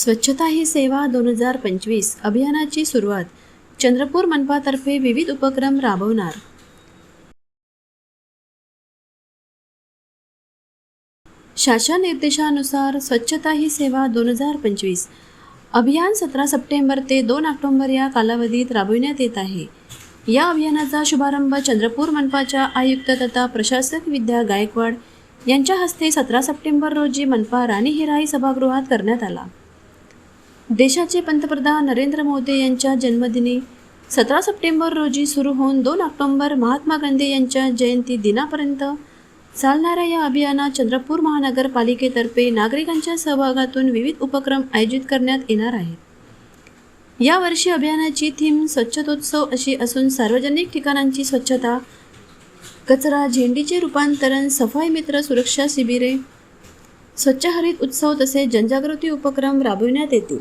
स्वच्छता ही सेवा दोन हजार पंचवीस अभियानाची सुरुवात चंद्रपूर मनपातर्फे विविध उपक्रम राबवणार. शासन निर्देशानुसार स्वच्छता ही सेवा दोन हजार पंचवीस अभियान सतरा सप्टेंबर ते दोन ऑक्टोंबर या कालावधीत राबविण्यात येत आहे. या अभियानाचा शुभारंभ चंद्रपूर मनपाच्या आयुक्त तथा प्रशासक विद्या गायकवाड यांच्या हस्ते सतरा सप्टेंबर रोजी मनपा राणी हिराई सभागृहात करण्यात आला. देशाचे पंतप्रधान नरेंद्र मोदी यांच्या जन्मदिनी सतरा सप्टेंबर रोजी सुरू होऊन दोन ऑक्टोंबर महात्मा गांधी यांच्या जयंती दिनापर्यंत चालणाऱ्या या अभियानात चंद्रपूर महानगरपालिकेतर्फे नागरिकांच्या सहभागातून विविध उपक्रम आयोजित करण्यात येणार आहेत. यावर्षी अभियानाची थीम स्वच्छतोत्सव अशी असून सार्वजनिक ठिकाणांची स्वच्छता कचरा झेंडीचे रूपांतरण सफाई मित्र सुरक्षा शिबिरे स्वच्छ हरित उत्सव तसेच जनजागृती उपक्रम राबविण्यात येतील.